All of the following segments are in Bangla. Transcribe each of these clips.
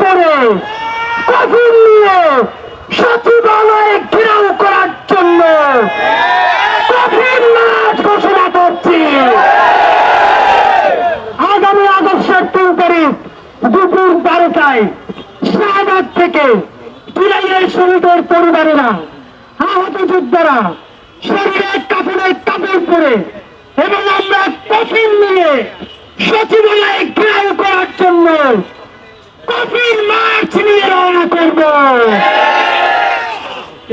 পরে কফিন নিয়ে সচিবালয়ে ঘেরাও করার জন্য কফিন মাঠ ঘোষণা করছি। আগামী আগস্টের তিন তারিখ দুপুর বারোটায় শাহবাগ থেকে জুলাইয়ের শহীদের পরিবারেরা, আহত যোদ্ধারা শরীরে কাপড়ের কাপড় পরে এবং আমরা কফিন নিয়ে সচিবালয়ে ঘেরাও করার জন্য কফিন মার্চ নিয়ে রওনা করব।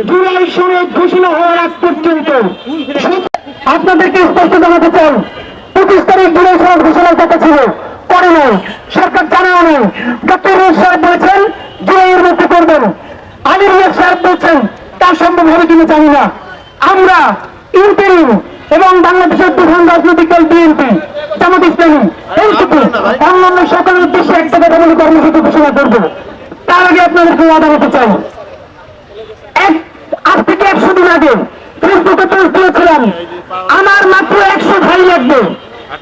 জুলাই সনদ ঘোষণা হওয়ার আগ পর্যন্ত আপনাদেরকে স্পষ্ট জানাতে চাই, পঁচিশ তারিখ জুলাই সনদ ঘোষণার কথা ছিল, করে নাই। সরকার জানাও নেই। ডক্টর রুশ সাহেব বলেছেন, জুলাইয়ের মধ্যে করবেন। আলী রিয়াজ সাহেব বলছেন, তা সম্ভব হবে কিনা জানি না। আমরা ইন্টারিম এবং বাংলাদেশের প্রধান রাজনৈতিক দল বিএনপি, জামাত ইসলামী, এনসিপি, অন্যান্য সকলের উদ্দেশ্যে একটা কথা বলে কর্মসূচি। ঘোষণা করব তার আগে আপনাদেরকে আদালতে চাই। আজ থেকে একশো দিন আগে ফেসবুকে পোস্ট দিয়েছিলাম। আমার মাত্র একশো ভাই লাগবে।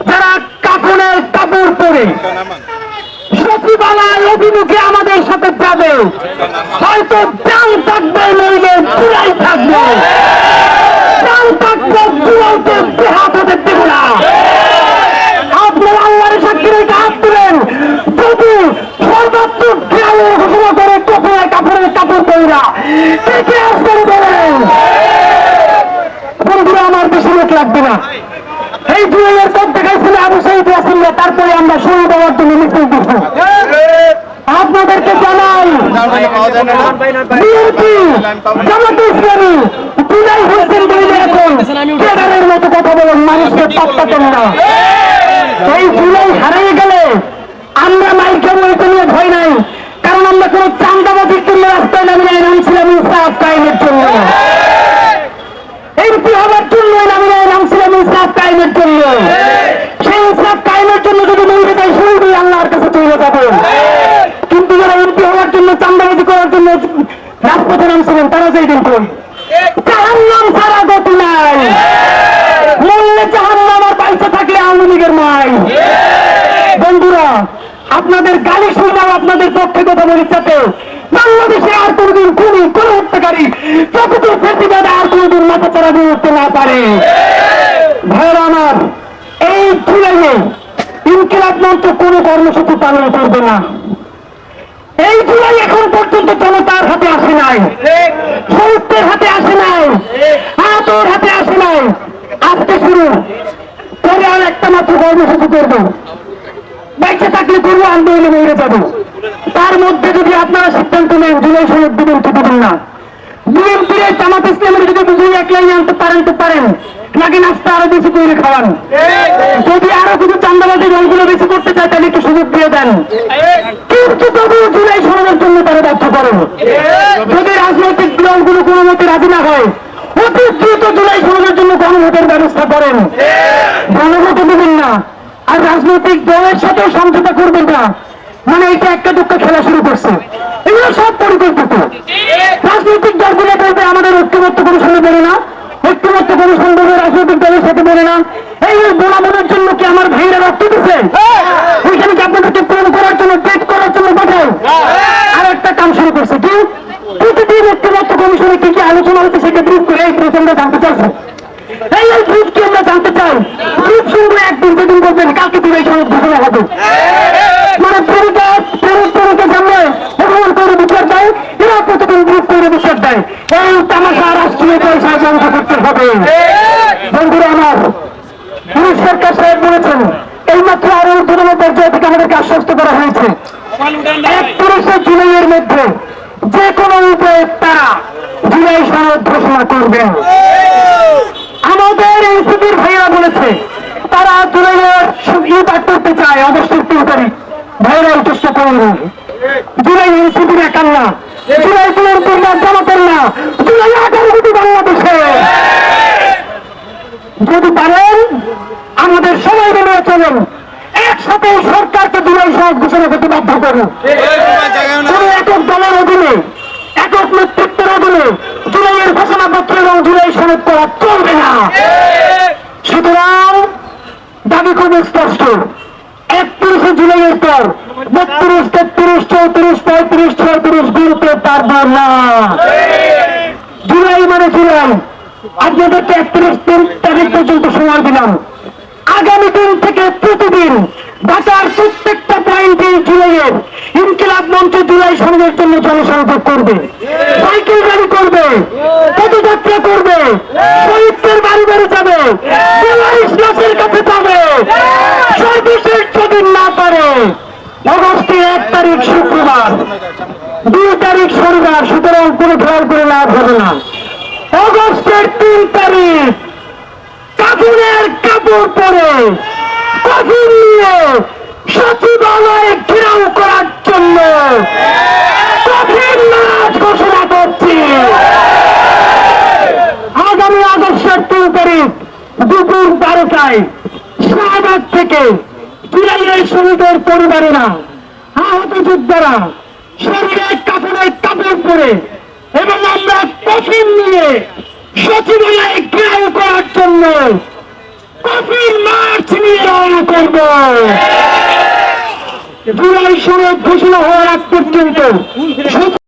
যারা কাপড়ের কাপড় পরে। সচিবালয় অভিমুখে আমাদের সাথে যাবে। হয়তো চাল থাকবে নইলে চূড়াই থাকবে। চাল থাকবে চূড়াইতে দেহাত হতে দেব না আপনারা আল্লাহর সাক্ষী রেখে হাত তুলেন যদি সর্বোচ্চ গ্রামে ঘোষণা করে কাপড়ের কাপড়ের কাপড় তৈরা কে আসবেন বলেন বন্ধুরা আমার বেশি লোক লাগবে না। এই জুয়েলের পথ দেখাইছিল আবু শহীদ রাসুল্লাহ তারপরে আমরা শহীদ হওয়ার জন্য মিছিল দিব আপনাদেরকে জানাই জামাত ইসলামী, জুলাই হোসেন ক্যাডারের মতো কথা বলেন, মানুষকে পাত্তা না। এই জুলাই হারিয়ে গেলে আমরা মাইকে বলতে নিয়ে ভয় নাই, কারণ আমরা কোনো চান্দাবাজির জন্য রাস্তায় নামে নাই নামছিলাম ইনসাফ জন্য এমপি হওয়ার জন্যই নামে নাই নামছিলাম ইনসাফ কায়েমের জন্য। সেই ইনসাফ কায়েমের জন্য যদি যায় শুরুই আল্লাহর কাছে চলে যাবে কিন্তু যারা এমপি হওয়ার জন্য, চান্দাবাজি করার জন্য রাজপথে নামছিলেন, তারা যেই দিন কই জাহান্নাম ছাড়া গতি নাই। মূল্যে জাহান্নাম আর পাইসা থাকলে আওয়ামী লীগের মাই বন্ধুরা, আপনাদের গালি শুনলাম আপনাদের পক্ষে কথা বলি চাতে বাংলাদেশে আর কোনদিন খুনি কোন হত্যাকারী প্রকৃত ফেসিবাদে আর কোনদিন মাথা চারা দিয়ে উঠতে না পারে। ভাইয়েরা আমার, এই জুলাইয়ে ইনকিলাব মঞ্চ কোনো কর্মসূচি পালন করবে না। এই জুলাই এখন পর্যন্ত জনতার হাতে আসে নাই। শহীদদের হাতে আসে নাই। আহতর হাতে আসে নাই। আজকে শুরু। পরে আর একটা মাত্র কর্মসূচি করব। বাইকে থাকলে করব আন্দোলনে মেরে যাব। তার মধ্যে যদি আপনারা সিদ্ধান্ত নেন, জুলাই সনদ দিবেন তো দিবেন না? বিএনপির জামাত ইসলামের যদি দুজন এক লাইনে আনতে পারেন তো পারেন। নাকি নাস্তা আরও বেশি করে খাওয়ান? যদি আরও কিছু চান্দাবাজি দলগুলো বেশি করতে চায়, তাহলে একটু সুযোগ দিয়ে দেন। কিন্তু তবু জুলাই সনদের জন্য তারা বাধ্য করেন যদি রাজনৈতিক দলগুলো কোনো মতে রাজি না হয়, অতি দ্রুত জুলাই সনদের জন্য গণভোটের ব্যবস্থা করেন। গণভোটে দেবেন না। আর রাজনৈতিক দলের সাথে সমঝোতা করবেন না। মানে এটা একটা দুঃখ খেলা শুরু করছে এগুলো সব পরিকল্পিত রাজনৈতিক দলগুলো বলবে আমাদের ঐক্যমত্য কমিশনে বলে না ঐক্যমত্য কমিশন বলবে রাজনৈতিক দলের সাথে বলে না এই বোনামনের জন্য কি আমার ভাইরা রক্ত দিচ্ছে ওইখানে কি আপনাদেরকে প্রেম করার জন্য ডেট করার জন্য পাঠায় আর একটা কাম শুরু করছে কি প্রতিদিন ঐক্যমত্য কমিশনে কি কি আলোচনা হচ্ছে সেটা ব্রিফ করে এই প্রচণ্ড জানতে চাইছে এই এই গ্রুপ কি আমরা জানতে চাই গ্রুপ শুনব একদিন দুদিন বলবেন কালকে তুমি এই সনদ ঘোষণা হবে মানে প্রেমিকা প্রেমিক প্রেমিকা সামনে ভগবান করে বিচার দেয়, এরা প্রতিদিন গ্রুপ করে বিচার দেয়। এই তামাশা রাষ্ট্রীয় পয়সা বন্ধ করতে হবে। বন্ধুরা আমার, পুলিশ সরকার সাহেব বলেছেন, এইমাত্র আরও ঊর্ধ্বতন পর্যায়ে থেকে আমাদেরকে আশ্বস্ত করা হয়েছে। একত্রিশে জুলাইয়ের মধ্যে যে কোনো উপায়ে তারা জুলাই সনদ ঘোষণা করবেন। আমাদের এনসিপির ভাইয়েরা বলেছে তারা জুলাইয়ের ঈদ আট করতে চায় অগস্টের তিন তারিখ। ভাইয়েরাও চেষ্টা করুন। জুলাই এনসিপির একার না জুলাই বিএনপির না না জুলাই আঠারো কোটি বাংলাদেশে। যদি পারেন, আমাদের সবাই মিলে চলুন। একসাথে সরকারকে জুলাই সনদ ঘোষণা করতে বাধ্য করুন। কোন একক দলের অধীনে, একক নেতৃত্বের অধীনে জুলাইয়ের ঘোষণাপত্র এবং জুলাই সনদ করা চলবে না। সুতরাং দাবি খুব স্পষ্ট। একত্রিশে জুলাইয়ের পর বত্রিশ, তেত্রিশ, চৌত্রিশ যাব না। জুলাই মানে জুলাই। আপনাদেরকে একত্রিশ তারিখ পর্যন্ত সময় দিলাম। আগামী দিন থেকে প্রতিদিন ঢাকার প্রত্যেকটা পয়েন্টে জুলাইয়ের ইনকিলাব মঞ্চ জুলাই সঙ্গের জন্য জনসংযোগ করবে। সাইকেল গাড়ি করবে পদযাত্রা করবে শহীদদের বাড়ি বাড়ি যাবে জুলাই ইসলাসের কাছে যাবে সর্বশেষ যদি না পারে অগস্টের এক তারিখ শুক্রবার। দুই তারিখ শনিবার, সুতরাং কোনো খেয়াল করে লাভ হবে না। অগস্টের তিন তারিখ কাপড়ের কাপড় পরে কফিন নিয়ে সচিবালয়ে ঘেরাও করার জন্য কফিন নাচ ঘোষণা করছি। আগামী আগস্টের তিন তারিখ দুপুর বারোটায় শাহবাগ থেকে জুলাইয়ের শহীদের পরিবারেরা। আহত যোদ্ধারা, শরীরে কাপড়ের কাপড় পরে এবং আমরা কফিন নিয়ে সচিবালয়ে ঘেরাও করার জন্য কফিন মার্চ নিয়ে রওনা করব। জুলাই সড়ক ঘোষণা হওয়ার আগ পর্যন্ত